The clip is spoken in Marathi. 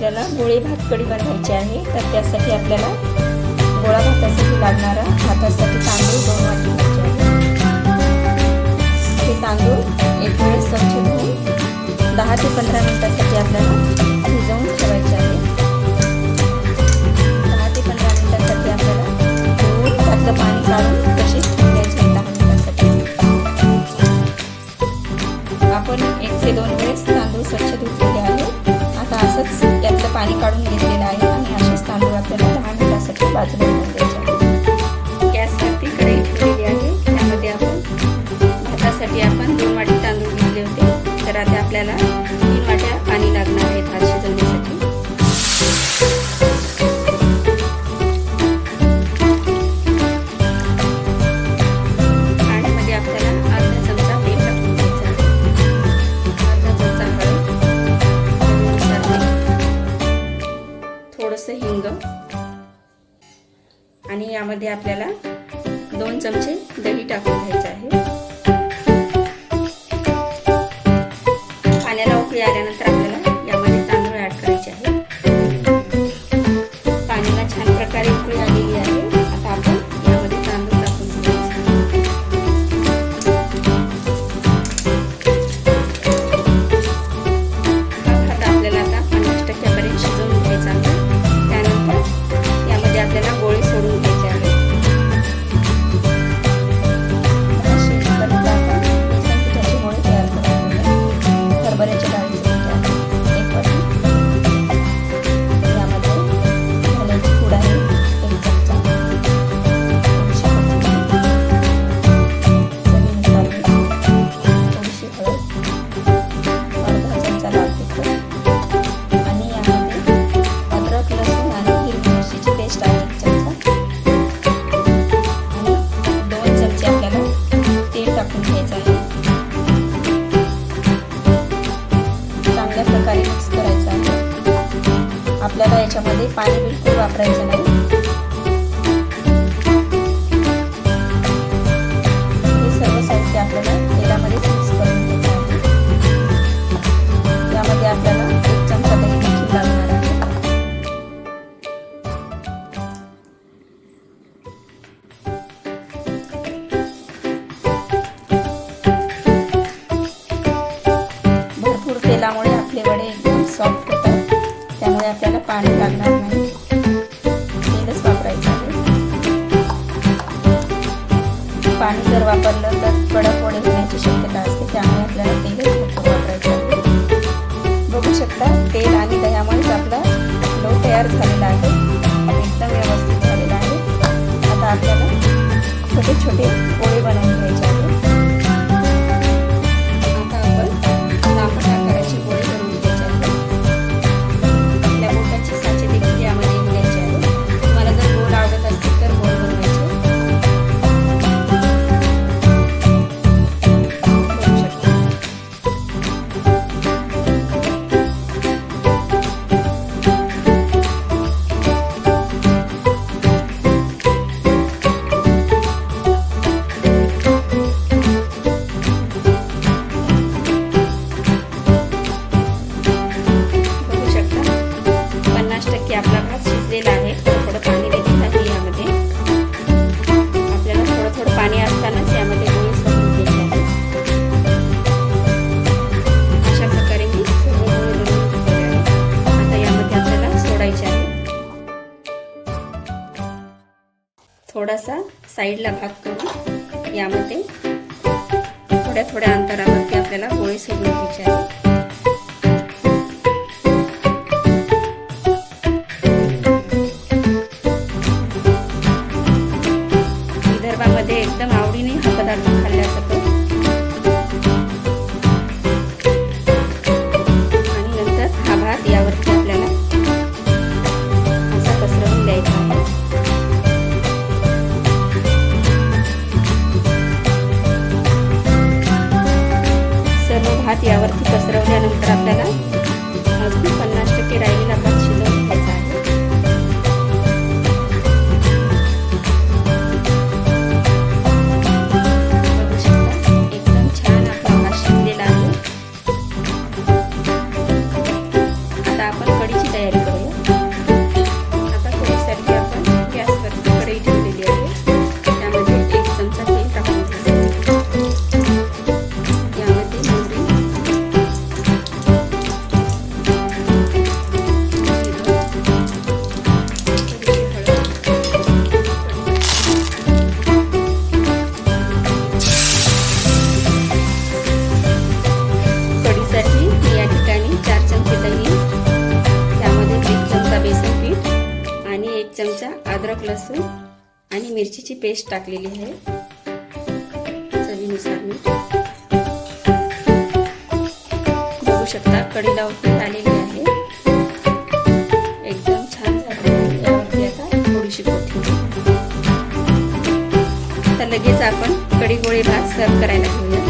चला आपल्याला गोळी भात कडी बनवायची आहे. तर त्यासाठी आपल्याला गोळा भातासाठी लागणारा भातासाठी तांदूळ दोन वाटी घ्यायचे हे तांदूळ एक वेळेस स्वच्छ धुवून दहा ते पंधरा मिनिटासाठी आपल्याला भिजवून ठेवायचे आहे. दहा ते पंधरा मिनिटासाठी आपल्याला धुवून त्यातलं पाणी काढून तसेच ठेवून दहा मिनिटासाठी. आपण एक ते दोन वेळेस तांदूळ स्वच्छ धुतलेले आहे. आता असंच त्यातलं पाणी काढून मिनिटासाठी बाजूला ठेवून गॅसवरती कढई ठेवलेली आहे. त्यामध्ये आपण भातासाठी आपण दोन वाटी तांदूळ घेतले होते. तर आता आपल्याला यामध्ये आपल्याला दोन चमचे दही टाकून घ्यायचं आहे. त्यामुळे आपल्याला पाणी लागणार नाही. तेलच वापरायचं आहे. पाणी जर वापरलं तर कडक वडे होण्याची शक्यता असते त्यामुळे आपल्याला तेलच वापरायचं आहे. बघू शकता तेल आणि दह्यामुळेच आपला डो तयार झालेला आहे एकदम व्यवस्थित झालेला आहे. आता आपल्याला छोटे छोटे पोळे बनवून घ्यायचे आहेत. साईडला भाग करून यामध्ये थोड्या थोड्या अंतरावरती आपल्याला गोळी सोडून घ्यायची आहे विदर्भामध्ये एकदम आवडीने हा पदार्थ अद्रक लसूण आणि मिरचीची पेस्ट टाकलेली आहे. चवीनुसार मी. बघू शकता कढीला उकळी आलेली आहे. एकदम छान झाली यावरती आता थोडीशी कोथिंबीर. आता लगेच आपण कढी गोळे भात सर्व करायला घेऊया